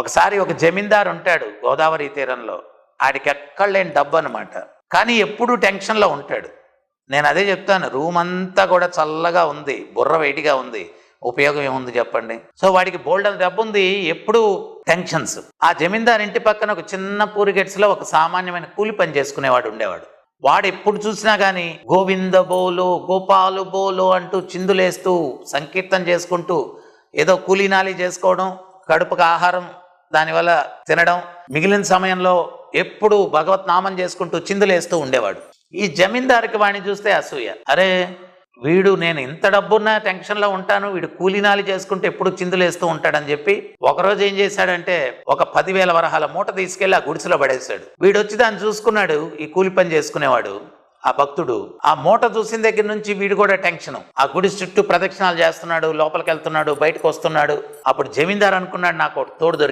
ఒకసారి ఒక జమీందారు ఉంటాడు గోదావరి తీరంలో. ఆడికి ఎక్కడ లేని డబ్బు అనమాట కానీ ఎప్పుడూ టెన్షన్లో ఉంటాడు. నేను అదే చెప్తాను రూమ్ అంతా కూడా చల్లగా ఉంది బుర్ర వెయిట్గా ఉంది. ఉపయోగం ఏముంది చెప్పండి? సో వాడికి బోల్డర్ డబ్బు ఉంది ఎప్పుడు టెన్షన్స్ ఆ జమీందార్ ఇంటి పక్కన ఒక చిన్న పూరిగెట్స్లో ఒక సామాన్యమైన కూలి పని చేసుకునేవాడు ఉండేవాడు. వాడు ఎప్పుడు చూసినా కానీ గోవింద బోలు గోపాలు బోలు అంటూ చిందులేస్తూ సంకీర్తన చేసుకుంటూ ఏదో కూలీనాలి చేసుకోవడం కడుపుకు ఆహారం దానివల్ల తినడం మిగిలిన సమయంలో ఎప్పుడు భగవత్ నామం చేసుకుంటూ చిందులేస్తూ ఉండేవాడు. ఈ జమీందారికి వాడిని చూస్తే అసూయ. అరే వీడు నేను ఇంత డబ్బున్న టెన్షన్లో ఉంటాను వీడు కూలీనాలి చేసుకుంటూ ఎప్పుడు చిందులేస్తూ ఉంటాడని చెప్పి ఒకరోజు ఏం చేశాడంటే ఒక పదివేల వరహాల మూట తీసుకెళ్ళి ఆ గుడిసెలో పడేశాడు. వీడు వచ్చి దాన్ని చూసుకున్నాడు ఈ కూలి పని చేసుకునేవాడు. ఆ భక్తుడు ఆ మూట చూసిన దగ్గర నుంచి వీడు కూడా టెన్షన్. ఆ గుడి చుట్టూ ప్రదక్షిణాలు చేస్తున్నాడు లోపలికి వెళ్తున్నాడు బయటకు వస్తున్నాడు. అప్పుడు జమీందార్ అనుకున్నాడు నాకు తోడు దొరికి